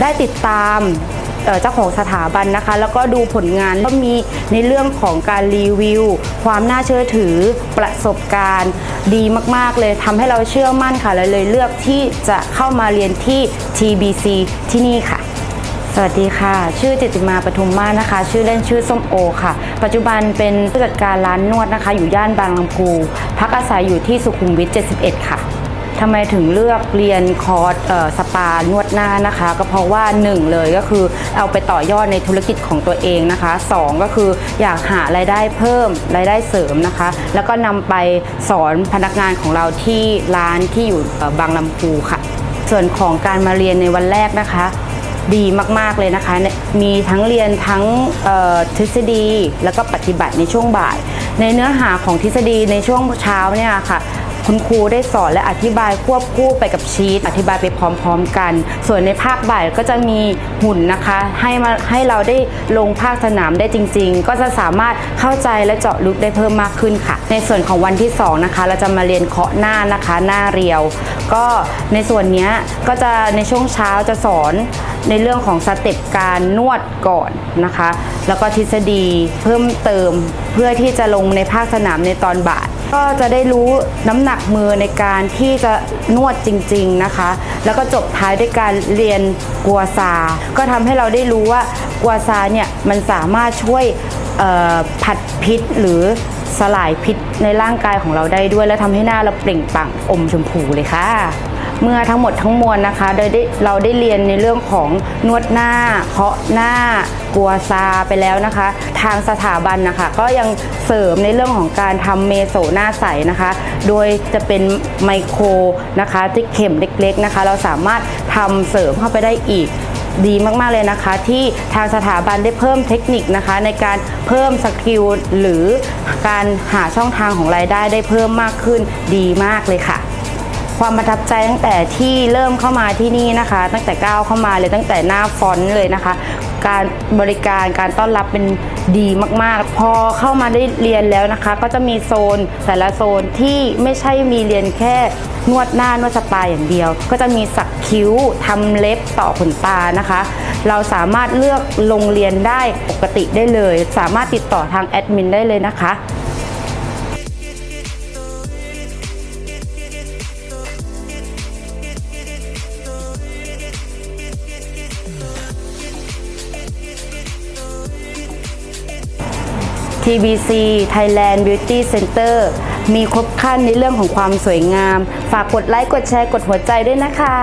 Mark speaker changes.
Speaker 1: ได้ติดตามเจ้าของสถาบันนะคะ แล้วก็ดูผลงานก็มีในเรื่องของการรีวิว ความน่าเชื่อถือประสบการณ์ดีมาก ๆ เลยทำให้เราเชื่อมั่นค่ะเลยเลยเลือกที่จะเข้ามาเรียนที่ TBC ที่นี่ค่ะ สวัสดีค่ะ ชื่อจิติมาปทุมมานะคะ ชื่อเล่นชื่อส้มโอค่ะ ปัจจุบันเป็นผู้จัดการร้านนวดนะคะ อยู่ย่านบางลำพูพักอาศัยอยู่ที่สุขุมวิท 71 ค่ะ ทำไมถึงเลือกเรียนคอร์สสปานวดหน้านะคะ ก็เพราะว่า 1 เลยก็คือเอาไปต่อยอดในธุรกิจของตัวเองนะคะ 2 ก็คืออยากหารายได้เพิ่มรายได้เสริมนะคะ แล้วก็นำไปสอนพนักงานของเราที่ร้านที่อยู่บางลำพูค่ะ ส่วนของการมาเรียนในวันแรกนะคะดีมากๆเลยนะคะ มีทั้งเรียนทั้งทฤษฎีแล้วก็ปฏิบัติในช่วงบ่าย ในเนื้อหาของทฤษฎีในช่วงเช้าเนี่ยค่ะ คุณครูได้สอนและอธิบายควบคู่ไปกับชีตอธิบายไปพร้อม ๆ กัน ส่วนในภาคบ่ายก็จะมีหุ่นนะคะ ให้มาให้เราได้ลงภาคสนามได้จริง ๆ ก็จะสามารถเข้าใจและเจาะลึกได้เพิ่มมากขึ้นค่ะ ในส่วนของวันที่สองนะคะเราจะมาเรียนเคาะหน้านะคะหน้าเรียว ก็ในส่วนนี้ก็จะในช่วงเช้าจะสอนในเรื่องของสเต็ปการนวดก่อนนะคะ แล้วก็ทฤษฎีเพิ่มเติมเพื่อที่จะลงในภาคสนามในตอนบ่าย ก็จะได้รู้น้ำหนักมือในการที่จะนวดจริง ๆนะคะ แล้วก็จบท้ายด้วยการเรียนกัวซา ก็ทำให้เราได้รู้ว่ากัวซาเนี่ยมันสามารถช่วยผัดพิษหรือสลายพิษในร่างกายของเราได้ด้วย และทำให้หน้าเราเปล่งปลั่งอมชมพูเลยค่ะ เมื่อทั้งหมดทั้งมวลนะคะโดยได้เราได้เรียนในเรื่องของนวดหน้าเคาะหน้า กัวซาไปแล้วนะคะ ทางสถาบันนะคะ ก็ยังเสริมในเรื่องของการทำเมโซหน้าใสนะคะ โดยจะเป็นไมโครนะคะที่เข็มเล็กๆนะคะ เราสามารถทำเสริมเข้าไปได้อีกดีมากๆเลยนะคะ ที่ทางสถาบันได้เพิ่มเทคนิคนะคะ ในการเพิ่มสกิลหรือการหาช่องทางของรายได้ได้เพิ่มมากขึ้นดีมากเลยค่ะ ความประทับใจตั้งแต่ที่เริ่มเข้ามาที่นี่นะคะ ตั้งแต่ก้าวเข้ามาเลยตั้งแต่หน้าฟอนต์เลยนะคะ การบริการการต้อนรับเป็นดีมากๆ พอเข้ามาได้เรียนแล้วนะคะ ก็จะมีโซนแต่ละโซนที่ไม่ใช่มีเรียนแค่นวดหน้านวดสปาอย่างเดียว ก็จะมีสักคิ้วทำเล็บต่อขนตานะคะ เราสามารถเลือกลงเรียนได้ปกติได้เลย สามารถติดต่อทางแอดมินได้เลยนะคะ TBC Thailand Beauty Center มีครบครันในเรื่องของความสวยงาม ฝากกดไลค์ กดแชร์ กดหัวใจด้วยนะคะ